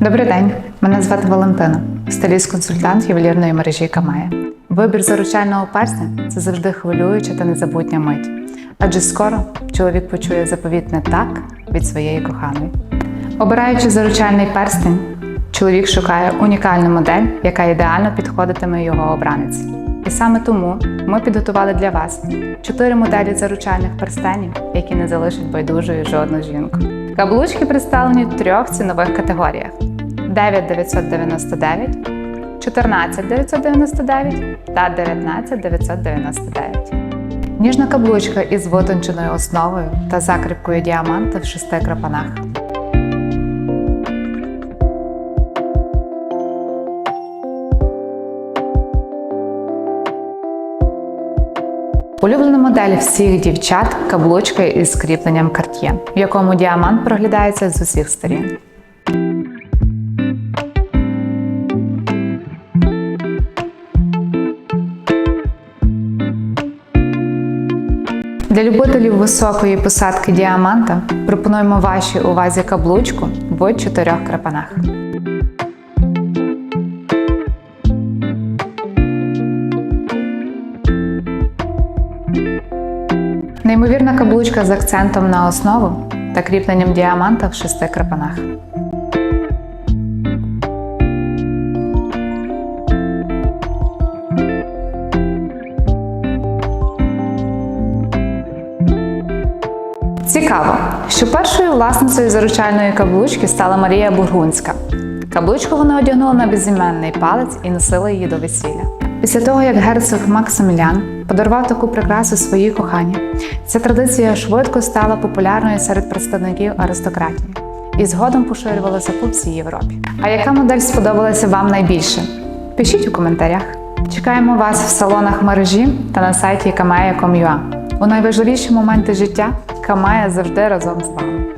Добрий день, мене звати Валентина, стиліст-консультант ювелірної мережі Камая. Вибір заручального персня це завжди хвилююча та незабутня мить. Адже скоро чоловік почує заповітне так від своєї коханої. Обираючи заручальний перстень, чоловік шукає унікальну модель, яка ідеально підходитиме його обраниці. І саме тому ми підготували для вас чотири моделі заручальних перстенів, які не залишать байдужою жодну жінку. Каблучки представлені в трьох цінових категоріях: 9999, 14999 та 19999. Ніжна каблучка із витонченою основою та закріпкою діаманта в шести крапанах. Улюблена модель всіх дівчат каблучка із кріпленням Cartier, в якому діамант проглядається з усіх сторін. Для любителів високої посадки діаманта пропонуємо вашій увазі каблучку в чотирьох крапанах. Неймовірна каблучка з акцентом на основу та кріпленням діаманта в шести крапанах. Цікаво, що першою власницею заручальної каблучки стала Марія Бургунська. Каблучку вона одягнула на безіменний палець і носила її до весілля. Після того, як герцог Максимілян подарував таку прикрасу своїй коханій, ця традиція швидко стала популярною серед представників аристократії і згодом поширювалася по всій Європі. А яка модель сподобалася вам найбільше? Пишіть у коментарях. Чекаємо вас в салонах мережі та на сайті kamaya.com.ua. У найважливіші моменти життя Камая завжди разом з вами.